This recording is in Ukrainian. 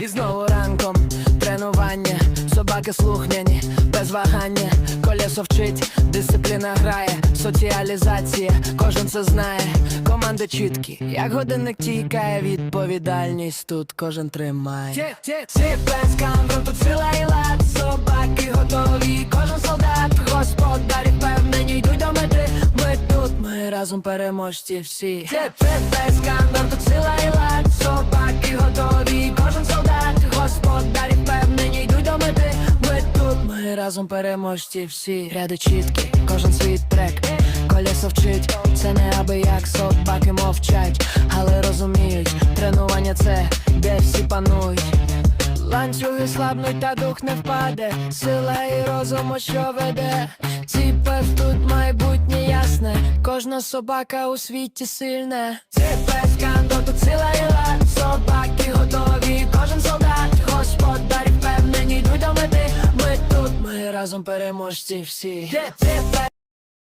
І знову ранком тренування, собаки слухняні, без вагання, колесо вчить, дисципліна грає, соціалізація, кожен це знає, команди чіткі, як годинник тікає, відповідальність тут кожен тримає. Разом переможці всі. Це без тут сила і лад, собаки готові, кожен солдат, господарі впевнені, йдуть до мети. Ми тут, ми разом переможці всі. Ряди чіткі, кожен свій трек. Колесо вчить, це не аби як собаки мовчать, але розуміють, тренування це, де всі панують. Ланцюги слабнуть, та дух не впаде, сила і розум, що веде. Ці пев тут майбутнє кожна собака у світі сильна. Це пев кандо, тут сила і лад, собаки готові, кожен солдат, Господар впевнені, йдуть до мети. Ми тут, ми разом переможці всі.